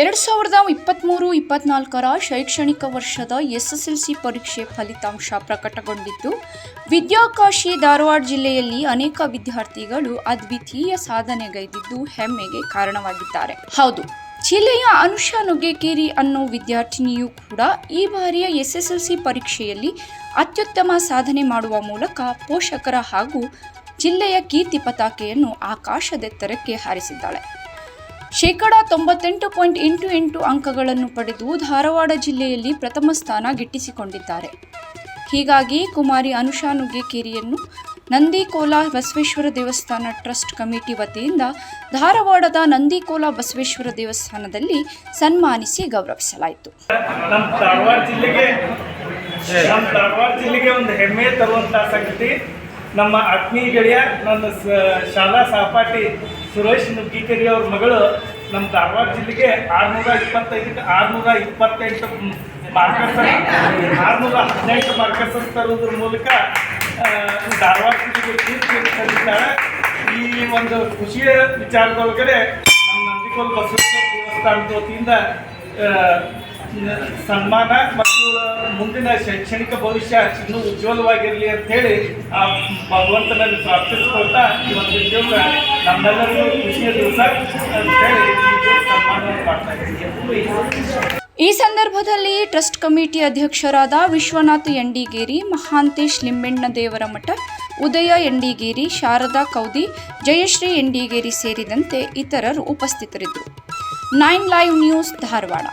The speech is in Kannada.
ಎರಡು ಸಾವಿರದ ಇಪ್ಪತ್ತ್ಮೂರು ಇಪ್ಪತ್ನಾಲ್ಕರ ಶೈಕ್ಷಣಿಕ ವರ್ಷದ ಎಸ್ಎಸ್ಎಲ್ಸಿ ಪರೀಕ್ಷೆ ಫಲಿತಾಂಶ ಪ್ರಕಟಗೊಂಡಿದ್ದು, ವಿದ್ಯಾಕಾಶಿ ಧಾರವಾಡ ಜಿಲ್ಲೆಯಲ್ಲಿ ಅನೇಕ ವಿದ್ಯಾರ್ಥಿಗಳು ಅದ್ವಿತೀಯ ಸಾಧನೆಗೈದಿದ್ದು ಹೆಮ್ಮೆಗೆ ಕಾರಣವಾಗಿದ್ದಾರೆ. ಹೌದು, ಜಿಲ್ಲೆಯ ಅನುಷಾ ನುಗ್ಗೇಕೇರಿ ಅನ್ನೋ ವಿದ್ಯಾರ್ಥಿನಿಯೂ ಕೂಡ ಈ ಬಾರಿಯ ಎಸ್ಎಸ್ಎಲ್ಸಿ ಪರೀಕ್ಷೆಯಲ್ಲಿ ಅತ್ಯುತ್ತಮ ಸಾಧನೆ ಮಾಡುವ ಮೂಲಕ ಪೋಷಕರ ಹಾಗೂ ಜಿಲ್ಲೆಯ ಕೀರ್ತಿ ಪತಾಕೆಯನ್ನು ಆಕಾಶದೆತ್ತರಕ್ಕೆ ಹಾರಿಸಿದ್ದಾಳೆ. ಶೇಕಡ ತೊಂಬತ್ತೆಂಟು ಪಾಯಿಂಟ್ ಎಂಟು ಎಂಟು ಅಂಕಗಳನ್ನು ಪಡೆದು ಧಾರವಾಡ ಜಿಲ್ಲೆಯಲ್ಲಿ ಪ್ರಥಮ ಸ್ಥಾನ ಗಿಟ್ಟಿಸಿಕೊಂಡಿದ್ದಾರೆ. ಹೀಗಾಗಿ ಕುಮಾರಿ ಅನುಷಾ ನುಗ್ಗೇಕೇರಿಯನ್ನು ನಂದಿಕೋಲ ಬಸವೇಶ್ವರ ದೇವಸ್ಥಾನ ಟ್ರಸ್ಟ್ ಕಮಿಟಿ ವತಿಯಿಂದ ಧಾರವಾಡದ ನಂದಿಕೋಲ ಬಸವೇಶ್ವರ ದೇವಸ್ಥಾನದಲ್ಲಿ ಸನ್ಮಾನಿಸಿ ಗೌರವಿಸಲಾಯಿತು. ಧಾರವಾಡ ಜಿಲ್ಲೆಗೆ ಧಾರವಾಡ ಜಿಲ್ಲೆಗೆ ಒಂದು ಹೆಮ್ಮೆ ತರುವಂತಹ ಸಂಗತಿ ನಮ್ಮ ಆತ್ಮೀಯ ಗೆಳೆಯ, ನನ್ನ ಶಾಲಾ ಸಹಪಾಠಿ ಸುರೇಶ್ ನುಗ್ಗಿಕೆರಿ ಅವ್ರ ಮಗಳು ನಮ್ಮ ಧಾರವಾಡ ಜಿಲ್ಲೆಗೆ ಆರುನೂರ ಇಪ್ಪತ್ತೈದಕ್ಕೆ ಆರುನೂರ ಇಪ್ಪತ್ತೆಂಟು ಮಾರ್ಕರ್ಸ್ ಆರುನೂರ ಹದಿನೆಂಟು ಮಾರ್ಕರ್ಸ್ ತರುವುದ್ರ ಮೂಲಕ ಧಾರವಾಡ ಜಿಲ್ಲೆಗೆ ಕೀರ್ತಿ ಸಲ್ಲಿಸ್ತಾಳೆ ಈ ಒಂದು ಖುಷಿಯ ವಿಚಾರದೊಳಗಡೆ ನಮ್ಮ ನಂದಿಕೋಲ್ ಬಸವೇಶ್ವರ ದೇವಸ್ಥಾನದ ವತಿಯಿಂದ ಸನ್ಮಾನ ಮತ್ತು ಮುಂದಿನ ಶೈಕ್ಷಣಿಕ ಭವಿಷ್ಯ ಇನ್ನೂ ಉಜ್ವಲವಾಗಿರಲಿ ಅಂತ ಹೇಳಿ ಆ ಭಗವಂತನಲ್ಲಿ ಪ್ರಾರ್ಥಿಸ್ಕೊಳ್ತಾ ಈ ಒಂದು ಉದ್ಯೋಗ ನಮ್ಮೆಲ್ಲರಿಗೂ ಖುಷಿಯ ದಿವಸ ಅಂತ ಹೇಳಿ ಈ ಸನ್ಮಾನ ಮಾಡ್ತಾ ಇದ್ದೀವಿ. ಈ ಸಂದರ್ಭದಲ್ಲಿ ಟ್ರಸ್ಟ್ ಕಮಿಟಿ ಅಧ್ಯಕ್ಷರಾದ ವಿಶ್ವನಾಥ್ ಎಂಡಿಗೇರಿ ಮಹಾಂತೇಶ್ ಲಿಂಬೆಣ್ಣ ದೇವರಮಠ ಉದಯ ಎಂಡಿಗೇರಿ ಶಾರದಾ ಕೌದಿ, ಜಯಶ್ರೀ ಎಂಡಿಗೇರಿ ಸೇರಿದಂತೆ ಇತರರು ಉಪಸ್ಥಿತರಿದ್ದರು. Nine live news Dharwad.